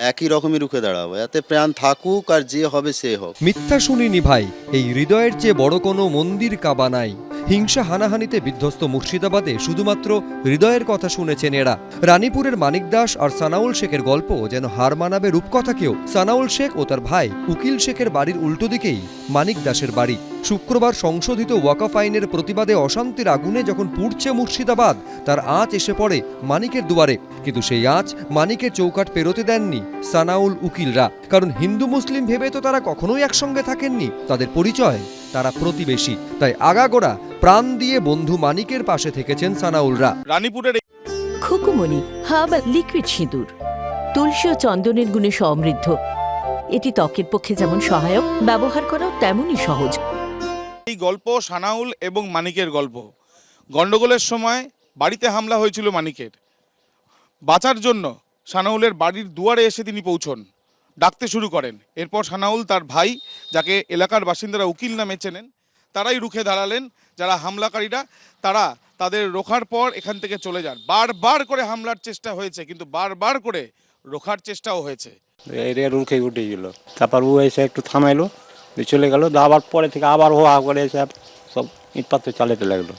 একই রকমই রুখে দাঁড়াবো। এতে প্রাণ থাকুক আর যে হবে সে হোক। মিথ্যা শুনিনি ভাই, এই হৃদয়ের চেয়ে বড় কোনো মন্দির কাবা নাই। হিংসা হানাহানিতে বিধ্বস্ত মুর্শিদাবাদে শুধুমাত্র হৃদয়ের কথা শুনেছেন এরা। রানীপুরের মানিক দাস আর সানাউল শেখের গল্প যেন হার মানাবে রূপকথাকেও। সানাউল শেখ ও তার ভাই উকিল শেখের বাড়ির উল্টো দিকেই মানিক দাসের বাড়ি। শুক্রবার সংশোধিত ওয়াকফ আইনের প্রতিবাদে অশান্তির আগুনে যখন পুড়ছে মুর্শিদাবাদ তার আঁচ এসে পড়ে মানিকের দুয়ারে। কিন্তু সেই আঁচ মানিকের চৌকাট পেরোতে দেননি সানাউল উকিলরা। কারণ হিন্দু মুসলিম ভেবে তো তারা কখনোই একসঙ্গে থাকেননি। তাদের পরিচয় তারা প্রতিবেশী। তাই আগাগোড়া প্রাণ দিয়ে বন্ধু মানিকের পাশে থেকেছেন সানাউলরা। রানীপুরের খুকুমণি হার্বাল লিকুইড সিঁদুর। তুলসী ও চন্দনের গুণে সমৃদ্ধ। এটি ত্বকের পক্ষে যেমন সহায়ক ব্যবহার করাও তেমনই সহজ। এই গল্প সানাউল এবং মানিকের গল্প। গন্ডগোলের সময় বাড়িতে হামলা হয়েছিল মানিকের। বাঁচার জন্য সানাউলের বাড়ির দুয়ারে এসে তিনি পৌঁছন, ডাকতে শুরু করেন। এরপর সানাউল তার ভাই, যাকে এলাকার বাসিন্দারা উকিল নামে চেনেন, তারাই রুখে দাঁড়ালেন। যারা হামলাকারীরা, তারা তাদের রোখার পর এখান থেকে চলে যান। বারবার করে হামলার চেষ্টা হয়েছে, কিন্তু বারবার করে রোখার চেষ্টাও হয়েছে। এরিয়া রুখে উঠেছিল তারপর ও এসে একটু থামাইলো। চলে গেল আবার পরে থেকে আবার ও হা করে এসে সব ইট পাথর চালাতে লাগল।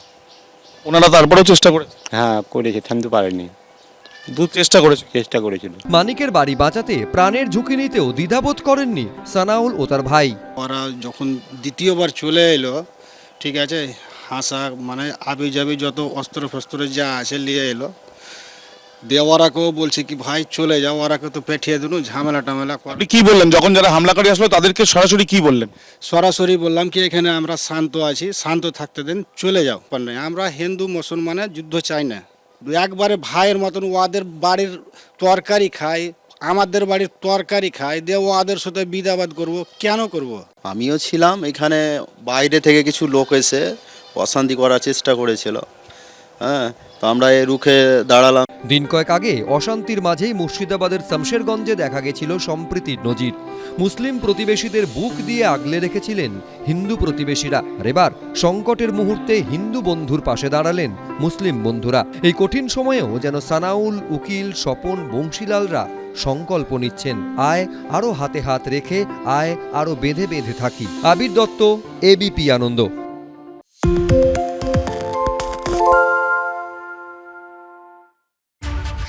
ওনারা তারপরেও চেষ্টা করেছে? হ্যাঁ করেছে থামতে পারেনি। দু চেষ্টা করেছে? চেষ্টা করেছিল। মানিকের বাড়ি বাঁচাতে প্রাণের ঝুঁকি নিতেও দ্বিধাবোধ করেননি সানাউল ও তার ভাই। ওরা যখন দ্বিতীয়বার চলে এলো ঠিক আছে হাসা মানে আবি যাবি যত অস্ত্র ফস্ত্র যা আছে নিয়ে এলো দিয়ে ওরাকেও বলছে কি ভাই চলে যাও ওরাকে তো পেঠিয়ে দিল ঝামেলা টামেলা কর। আপনি কি বললেন? যখন যারা হামলাকারী আসলো তাদেরকে সরাসরি কি বললেন? সরাসরি বললাম কি এখানে আমরা শান্ত আছি শান্ত থাকতে দেন চলে যাও। আমরা হিন্দু মুসলমানের যুদ্ধ চাই না। একবারে ভাইয়ের মতন ওদের বাড়ির তরকারি খাই আমাদের বাড়ির তরকারি খাই দিয়ে ওদের সাথে বিদাবাদ করব কেন করব। আমিও ছিলাম এখানে বাইরে থেকে কিছু লোক এসে অশান্তি করার চেষ্টা করেছিল। হ্যাঁ তো আমরা এ রুখে দাঁড়ালাম। দিন কয়েক আগে অশান্তির মাঝেই মুর্শিদাবাদের শামশেরগঞ্জে দেখা গেছিল সম্প্রীতির নজির। মুসলিম প্রতিবেশীদের বুক দিয়ে আগলে রেখেছিলেন হিন্দু প্রতিবেশীরা। আর এবার সংকটের মুহূর্তে হিন্দু বন্ধুর পাশে দাঁড়ালেন মুসলিম বন্ধুরা। এই কঠিন সময়েও যেন সানাউল, উকিল, স্বপন, বংশীলালরা সংকল্প নিচ্ছেন। আয় আরও হাতে হাত রেখে, আয় আরও বেঁধে বেঁধে থাকি। আবির দত্ত এবিপি আনন্দ।